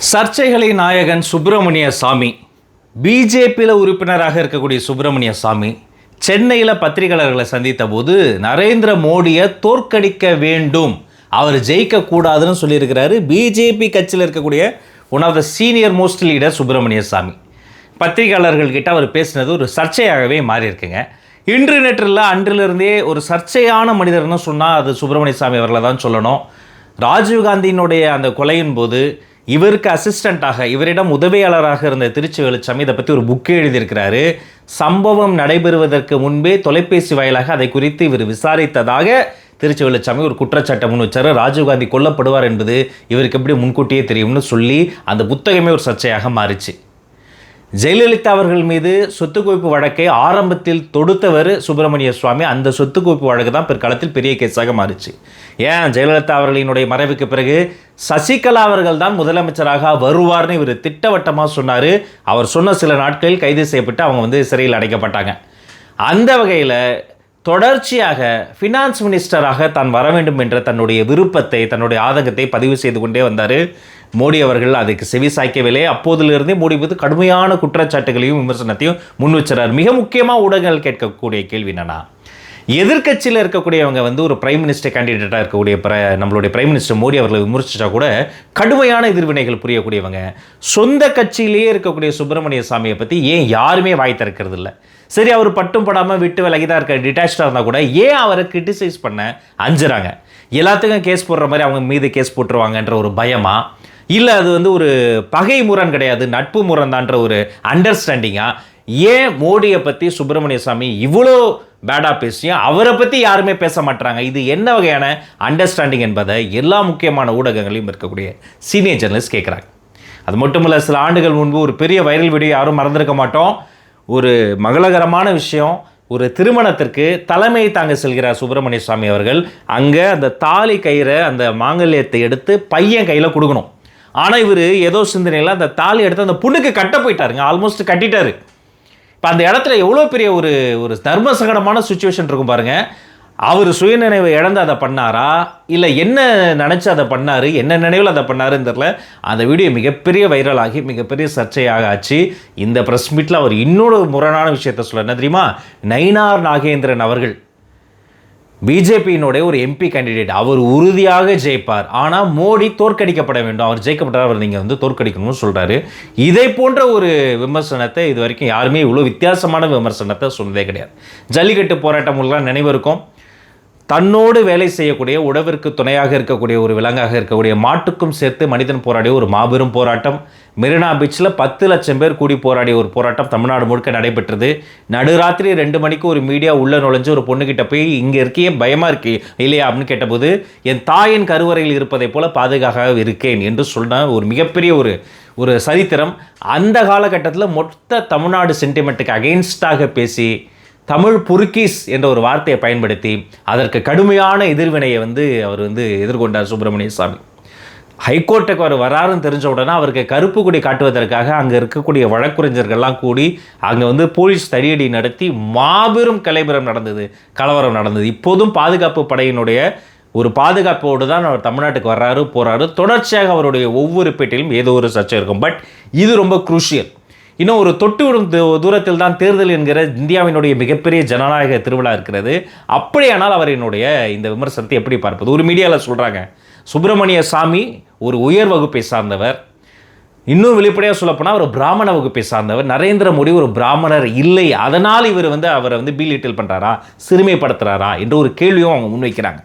சர்ச்சைகளின் நாயகன் சுப்பிரமணிய சாமி பிஜேபியில் உறுப்பினராக இருக்கக்கூடிய சுப்பிரமணிய சாமி சென்னையில் பத்திரிகையாளர்களை சந்தித்த போது நரேந்திர மோடியை தோற்கடிக்க வேண்டும் அவர் ஜெயிக்கக்கூடாதுன்னு சொல்லியிருக்கிறாரு பிஜேபி கட்சியில் இருக்கக்கூடிய one of the senior most leader Subramanian Swamy பத்திரிகையாளர்கள்கிட்ட அவர் பேசினது ஒரு சர்ச்சையாகவே மாறியிருக்குங்க. இன்று நேற்றில் அன்றிலிருந்தே ஒரு சர்ச்சையான மனிதர்னு சொன்னால் அது சுப்பிரமணிய சாமி அவர்களை தான் சொல்லணும் ராஜீவ்காந்தியினுடைய அந்த கொலையின் போது இவருக்கு அசிஸ்டண்ட்டாக இவரிடம் உதவியாளராக இருந்த திருச்சி வெளிச்சம் இதை பற்றி ஒரு புக்கே எழுதியிருக்கிறாரு. சம்பவம் நடைபெறுவதற்கு முன்பே தொலைபேசி வாயிலாக அதை குறித்து இவர் விசாரித்ததாக திருச்சி வெளிச்சாமி ஒரு குற்றச்சாட்டை முன் வச்சார். ராஜீவ்காந்தி கொல்லப்படுவார் என்பது இவருக்கு எப்படி முன்கூட்டியே தெரியும்னு சொல்லி அந்த புத்தகமே ஒரு சர்ச்சையாக மாறிச்சு. ஜெயலலிதா அவர்கள் மீது சொத்து குவிப்பு வழக்கை ஆரம்பத்தில் தொடுத்தவர் சுப்பிரமணிய சுவாமி. அந்த சொத்து குவிப்பு வழக்கு தான் பிற்காலத்தில் பெரிய கேஸாக மாறிச்சு. ஏன்? ஜெயலலிதா அவர்களினுடைய மறைவுக்கு பிறகு சசிகலா அவர்கள் தான் முதலமைச்சராக வருவார்னு இவர் திட்டவட்டமாக சொன்னார். அவர் சொன்ன சில நாட்களில் கைது செய்யப்பட்டு அவங்க வந்து சிறையில் அடைக்கப்பட்டாங்க. அந்த வகையில் தொடர்ச்சியாக ஃபினான்ஸ் மினிஸ்டராக தான் வர வேண்டும் என்ற தன்னுடைய விருப்பத்தை தன்னுடைய ஆதங்கத்தை பதிவு செய்து கொண்டே வந்தார். மோடி அவர்கள் அதுக்கு செவி சாய்க்கவில்லை. அப்போதிலிருந்தே மோடி மீது கடுமையான குற்றச்சாட்டுகளையும் விமர்சனத்தையும் முன் வச்சுறார். மிக முக்கியமாக ஊடகங்கள் கேட்கக்கூடிய கேள்வி என்னன்னா எதிர்க்கட்சியில் இருக்கக்கூடியவங்க வந்து ஒரு பிரைம் மினிஸ்டர் கேண்டிடேட்டாக இருக்கக்கூடிய பிர நம்மளுடைய பிரைம் மினிஸ்டர் மோடி அவர்களை விமர்சித்தா கூட கடுமையான எதிர்வினைகள் புரியக்கூடியவங்க. சொந்த கட்சியிலேயே இருக்கக்கூடிய சுப்பிரமணிய சாமியை பற்றி ஏன் யாருமே வாய் திறக்கிறது இல்லை? சரி அவர் பட்டும் படாமல் விட்டு விலகி தான் இருக்க டிட்டாச்சாக இருந்தால் கூட ஏன் அவரை கிரிட்டிசைஸ் பண்ண அஞ்சுறாங்க? எல்லாத்துக்கும் கேஸ் போடுற மாதிரி அவங்க மீது கேஸ் போட்டுருவாங்கன்ற ஒரு பயமாக இல்லை அது வந்து ஒரு பகை முரண் கிடையாது நட்பு முரண் தான்ற ஒரு அண்டர்ஸ்டாண்டிங்காக ஏன் மோடியை பற்றி சுப்பிரமணிய சாமி இவ்வளோ பேடாக பேசியும் அவரை பற்றி யாருமே பேச மாட்டாங்க இது என்ன வகையான அண்டர்ஸ்டாண்டிங் என்பதை எல்லா முக்கியமான ஊடகங்களையும் இருக்கக்கூடிய சீனியர் ஜேர்னலிஸ்ட் கேட்குறாங்க. அது மட்டும் இல்லை சில ஆண்டுகள் முன்பு ஒரு பெரிய வைரல் வீடியோ யாரும் மறந்துருக்க மாட்டோம். ஒரு மகளகரமான விஷயம் ஒரு திருமணத்திற்கு தலைமை தாங்க செல்கிறார் சுப்பிரமணிய சுவாமி அவர்கள். அங்கே அந்த தாலி கயிறை அந்த மாங்கல்யத்தை எடுத்து பையன் கையில் கொடுக்கணும். ஆனால் இவர் ஏதோ சிந்தனையில் அந்த தாலி எடுத்து அந்த பொண்ணுக்கு கட்ட போயிட்டாருங்க. ஆல்மோஸ்ட் கட்டிட்டாரு. இப்போ அந்த இடத்துல எவ்வளோ பெரிய ஒரு ஒரு தர்ம சங்கடமான சுச்சுவேஷன் இருக்கும் பாருங்க. அவர் சுயநினைவை இழந்து அதை பண்ணாரா? இல்லை என்ன நினச்சி அதை பண்ணார்? என்ன நினைவில் அதை பண்ணாருன்னு தெரில அந்த வீடியோ மிகப்பெரிய வைரல் ஆகி மிகப்பெரிய சர்ச்சையாக ஆச்சு. இந்த ப்ரெஸ் மீட்டில் அவர் இன்னொரு முரணான விஷயத்த சொல்ல என்ன தெரியுமா? நயினார் நாகேந்திரன் அவர்கள். பிஜேபியினுடைய ஒரு எம்பி கேண்டிடேட் அவர் உறுதியாக ஜெயிப்பார். ஆனால் மோடி தோற்கடிக்கப்பட வேண்டும். அவர் ஜெயிக்கப்பட்டார் அவர் நீங்கள் வந்து தோற்கடிக்கணும்னு சொல்கிறாரு இதை போன்ற ஒரு விமர்சனத்தை இது வரைக்கும் யாருமே இவ்வளோ வித்தியாசமான விமர்சனத்தை சொன்னதே கிடையாது. ஜல்லிக்கட்டு போராட்டம் உங்களுக்கு நினைவு இருக்கும். தன்னோடு வேலை செய்யக்கூடிய உழவிற்கு துணையாக இருக்கக்கூடிய ஒரு விலங்காக இருக்கக்கூடிய மாட்டுக்கும் சேர்த்து மனிதன் போராடிய ஒரு மாபெரும் போராட்டம். மெரினா பீச்சில் பத்து லட்சம் பேர் கூடி போராடிய ஒரு போராட்டம் தமிழ்நாடு முழுக்க நடைபெற்றது. நடுராத்திரி ரெண்டு மணிக்கு ஒரு மீடியா உள்ளே நுழைஞ்சு ஒரு பொண்ணுக்கிட்ட போய் இங்கே இருக்கியே பயமாக இருக்கே இல்லையா? அப்படின்னு கேட்டபோது என் தாயின் கருவறையில் இருப்பதைப் போல பாதுகாக்க இருக்கேன் என்று சொன்ன ஒரு மிகப்பெரிய ஒரு ஒரு சரித்திரம். அந்த காலகட்டத்தில் மொத்த தமிழ்நாடு சென்டிமெண்ட்டுக்கு அகெயின்ஸ்டாக பேசி தமிழ் புருக்கீஸ் என்ற ஒரு வார்த்தையை பயன்படுத்தி அதற்கு கடுமையான எதிர்வினையை வந்து அவர் வந்து எதிர்கொண்டார் சுப்பிரமணிய சுவாமி ஹைகோர்ட்டுக்கு அவர் வராருன்னு தெரிஞ்ச உடனே அவருக்கு கருப்பு கொடி காட்டுவதற்காக அங்கே இருக்கக்கூடிய வழக்குரைஞர்கள்லாம் கூடி அங்கே வந்து போலீஸ் தடியடி நடத்தி மாபெரும் கலைபுரம் நடந்தது கலவரம் நடந்தது. இப்போதும் பாதுகாப்பு படையினுடைய ஒரு பாதுகாப்போடு தான் அவர் தமிழ்நாட்டுக்கு வர்றாரு போகிறாரு தொடர்ச்சியாக அவருடைய ஒவ்வொரு பேட்டிலும் ஏதோ ஒரு சர்ச்சை இருக்கும். பட் இது ரொம்ப குரூஷியல் இன்னும் ஒரு தொட்டு விடும் தூரத்தில் தான் தேர்தல் என்கிற இந்தியாவினுடைய மிகப்பெரிய ஜனநாயக திருவிழா இருக்கிறது. அப்படியானால் அவரினுடைய இந்த விமர்சனத்தை எப்படி பார்ப்பது? ஒரு மீடியாவில் சொல்கிறாங்க சுப்பிரமணிய சாமி ஒரு உயர் வகுப்பை சார்ந்தவர். இன்னும் வெளிப்படையாக சொல்லப்போனால் ஒரு பிராமண வகுப்பை சார்ந்தவர். நரேந்திர மோடி ஒரு பிராமணர் இல்லை. அதனால் இவர் வந்து அவரை வந்து பீலிட்டில் பண்ணுறாரா சிறுமைப்படுத்துகிறாரா என்ற ஒரு கேள்வியும் அவங்க முன்வைக்கிறாங்க.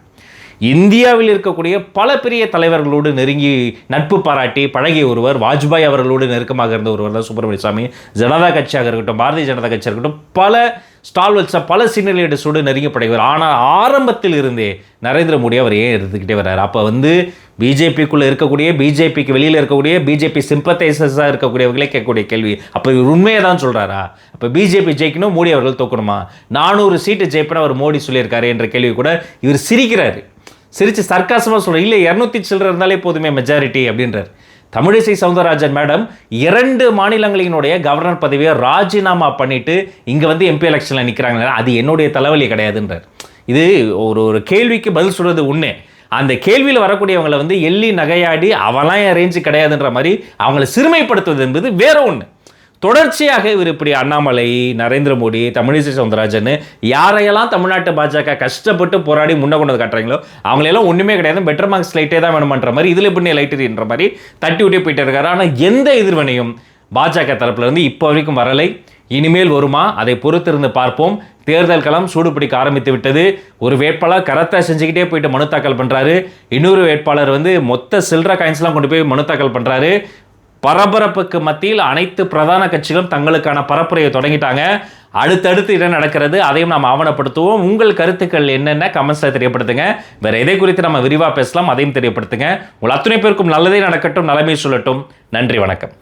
இந்தியாவில் இருக்கக்கூடிய பல பெரிய தலைவர்களோடு நெருங்கி நட்பு பாராட்டி பழகிய ஒருவர் வாஜ்பாய் அவர்களோடு நெருக்கமாக இருந்த ஒருவர் தான் சுப்பிரமணிய சாமி. ஜனதா கட்சியாக இருக்கட்டும் பாரதிய ஜனதா கட்சியாக இருக்கட்டும் பல ஸ்டால் பல சீனியர் லீடர்ஸோடு நெருங்கி ஆனால் ஆரம்பத்தில் இருந்தே நரேந்திர மோடி அவர் ஏன் இருந்துக்கிட்டே வர்றார்? அப்போ வந்து பிஜேபிக்குள்ளே இருக்கக்கூடிய பிஜேபிக்கு வெளியில் இருக்கக்கூடிய பிஜேபி சிம்பத்தைசர்ஸாக இருக்கக்கூடியவர்களே கேட்கக்கூடிய கேள்வி. அப்போ இவர் உண்மையை தான் சொல்கிறாரா அப்போ பிஜேபி ஜெயிக்கணும் மோடி அவர்கள் தோக்கணுமா? நானூறு சீட்டு ஜெயிப்பன அவர் மோடி சொல்லியிருக்காரு என்ற கேள்வி கூட இவர் சிரிக்கிறாரு. சிரிச்சு சர்க்காசமாக சொல்கிறார் இல்லை இரநூத்தி சில்லற இருந்தாலே போதுமே மெஜாரிட்டி அப்படின்றார். தமிழிசை சவுந்தரராஜன் மேடம் இரண்டு மாநிலங்களினுடைய கவர்னர் பதவியை ராஜினாமா பண்ணிவிட்டு இங்கே வந்து எம்பி எலெக்ஷனில் நிற்கிறாங்க அது என்னுடைய தலைவலி கிடையாதுன்றார். இது ஒரு ஒரு கேள்விக்கு பதில் சொல்கிறது ஒன்று அந்த கேள்வியில் வரக்கூடியவங்களை வந்து எள்ளி நகையாடி அவெல்லாம் என் ரேஞ்சு கிடையாதுன்ற மாதிரி அவங்களை சிறுமைப்படுத்துவது என்பது வேற ஒன்று தொடர்ச்சியாக இவர் இப்படி அண்ணாமலை நரேந்திர மோடி தமிழிசை சவுந்தரராஜன் யாரையெல்லாம் தமிழ்நாட்டு பாஜக கஷ்டப்பட்டு போராடி முன்ன கொண்டு காட்டுறீங்களோ அவங்களெல்லாம் ஒன்றுமே கிடையாது. பெட்டர் மார்க்ஸ் லைட்டே தான் வேணுமன்ற மாதிரி இதில் எப்படி லைட்டுன்ற மாதிரி தட்டி விட்டே போயிட்டு இருக்காரு. ஆனால் எந்த எதிர்வினையும் பாஜக தரப்புலேருந்து இப்போ வரைக்கும் வரலை. இனிமேல் வருமா? அதை பொறுத்திருந்து பார்ப்போம். தேர்தல் களம் சூடு பிடிக்க ஆரம்பித்து விட்டது. ஒரு வேட்பாளர் கரத்தை செஞ்சுக்கிட்டே போயிட்டு மனு தாக்கல் பண்ணுறாரு இன்னொரு வேட்பாளர் வந்து மொத்த சில்லற காயின்ஸ்லாம் கொண்டு போய் மனு தாக்கல் பண்ணுறாரு பரபரப்புக்கு மத்தியில் அனைத்து பிரதான கட்சிகளும் தங்களுக்கான பரப்புரையை தொடங்கிட்டாங்க. அடுத்தடுத்து என்ன நடக்கிறது அதையும் நாம் ஆவணப்படுத்துவோம். உங்கள் கருத்துக்கள் என்னென்ன கமெண்ட்ஸில் தெரியப்படுத்துங்க. வேற எதை குறித்து நம்ம விரிவாக பேசலாம் அதையும் தெரியப்படுத்துங்க. உங்கள் அத்தனை பேருக்கும் நல்லதே நடக்கட்டும் நலமே சொல்லட்டும். நன்றி வணக்கம்.